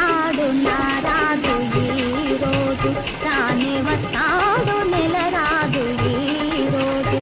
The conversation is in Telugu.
నాడు నారాజు